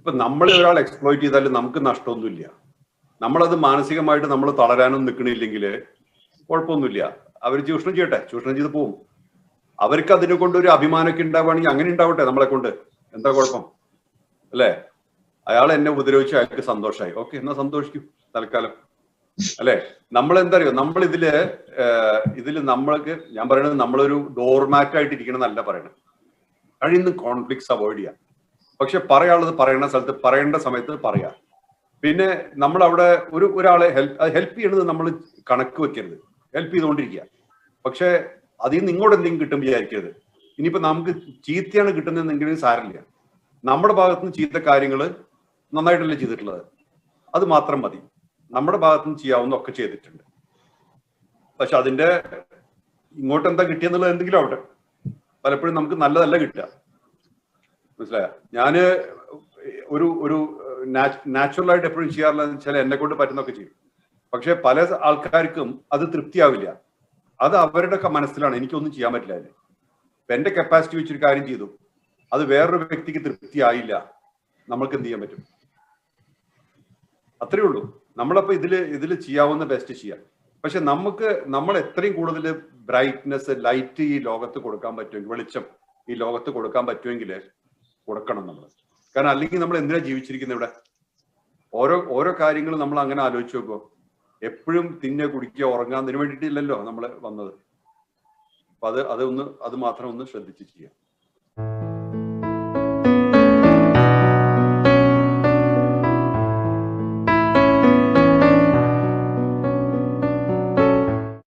ഇപ്പൊ നമ്മളെ ഒരാൾ എക്സ്പ്ലോയിറ്റ് ചെയ്താലും നമുക്ക് നഷ്ടമൊന്നുമില്ല. നമ്മളത് മാനസികമായിട്ട് നമ്മൾ തളരാനും നിൽക്കണില്ലെങ്കിൽ കുഴപ്പമൊന്നുമില്ല. അവർ ചൂഷണം ചെയ്യട്ടെ ചൂഷണം ചെയ്ത് പോവും. അവർക്ക് അതിനെ കൊണ്ട് ഒരു അഭിമാനമൊക്കെ ഉണ്ടാവുകയാണെങ്കിൽ അങ്ങനെ ഉണ്ടാവട്ടെ നമ്മളെ കൊണ്ട്. എന്താ കുഴപ്പം? അല്ലേ? അയാൾ എന്നെ ഉപദ്രവിച്ചു അയാൾക്ക് സന്തോഷമായി ഓക്കെ എന്നാ സന്തോഷിക്കും തൽക്കാലം. അല്ലെ? നമ്മൾ എന്താ അറിയോ? നമ്മൾ ഇതിൽ ഇതിൽ നമ്മൾക്ക് ഞാൻ പറയുന്നത് നമ്മളൊരു ഡോർമാറ്റ് ആയിട്ട് ഇരിക്കണമെന്നല്ല പറയണത് കഴിയുന്ന കോൺഫ്ലിക്ട്സ് അവോയ്ഡ് ചെയ്യാം. പക്ഷെ പറയാനുള്ളത് പറയേണ്ട സ്ഥലത്ത് പറയേണ്ട സമയത്ത് പറയാം. പിന്നെ നമ്മൾ അവിടെ ഒരു ഒരാളെ ഹെൽപ്പ് ഹെൽപ്പ് ചെയ്യണത് നമ്മൾ കണക്ക് വെക്കരുത്. ഹെൽപ്പ് ചെയ്തുകൊണ്ടിരിക്കുക പക്ഷെ അതിൽ നിന്ന് ഇങ്ങോട്ട് എന്തെങ്കിലും കിട്ടും വിചാരിക്കരുത്. ഇനിയിപ്പോ നമുക്ക് ചീത്തയാണ് കിട്ടുന്നതെന്നെങ്കിലും സാരമില്ല. നമ്മുടെ ഭാഗത്ത് നിന്ന് ചീത്ത കാര്യങ്ങൾ നന്നായിട്ടല്ലേ ചെയ്തിട്ടുള്ളത്. അത് മാത്രം മതി. നമ്മുടെ ഭാഗത്ത് നിന്ന് ചെയ്യാവുന്ന ഒക്കെ ചെയ്തിട്ടുണ്ട്. പക്ഷെ അതിന്റെ ഇങ്ങോട്ട് എന്താ കിട്ടിയെന്നുള്ളത് എന്തെങ്കിലും ആവട്ടെ. പലപ്പോഴും നമുക്ക് നല്ലതല്ല കിട്ടുക. മനസ്സിലായ? ഞാൻ ഒരു ഒരു നാച്ചുറൽ ആയിട്ട് എപ്പോഴും ചെയ്യാറുള്ളത് വെച്ചാൽ എന്നെ കൊണ്ട് പറ്റുന്നൊക്കെ ചെയ്യും. പക്ഷെ പല ആൾക്കാർക്കും അത് തൃപ്തിയാവില്ല. അത് അവരുടെ ഒക്കെ മനസ്സിലാണ്. എനിക്കൊന്നും ചെയ്യാൻ പറ്റില്ല അതിന്. എന്റെ കപ്പാസിറ്റി വെച്ചൊരു കാര്യം ചെയ്തു. അത് വേറൊരു വ്യക്തിക്ക് തൃപ്തിയായില്ല. നമ്മൾക്ക് എന്ത് ചെയ്യാൻ പറ്റും? അത്രേ ഉള്ളൂ. നമ്മളപ്പോ ഇതിൽ ഇതിൽ ചെയ്യാവുന്ന ബെസ്റ്റ് ചെയ്യാം. പക്ഷെ നമുക്ക് നമ്മൾ എത്രയും കൂടുതൽ ബ്രൈറ്റ്നെസ് ലൈറ്റ് ഈ ലോകത്ത് കൊടുക്കാൻ പറ്റുമെങ്കിൽ വെളിച്ചം ഈ ലോകത്ത് കൊടുക്കാൻ പറ്റുമെങ്കിൽ കൊടുക്കണം നമ്മൾ കാരണം അല്ലെങ്കിൽ നമ്മൾ എന്തിനാ ജീവിച്ചിരിക്കുന്നത് ഇവിടെ? ഓരോ ഓരോ കാര്യങ്ങളും നമ്മൾ അങ്ങനെ ആലോചിച്ച് നോക്കുമോ എപ്പോഴും തിന്നെ കുടിക്കുക ഉറങ്ങാൻ വേണ്ടിയിട്ടില്ലല്ലോ നമ്മൾ വന്നത്. അപ്പൊ അത് അതൊന്ന് അത് മാത്രം ഒന്ന് ശ്രദ്ധിച്ച് ചെയ്യാം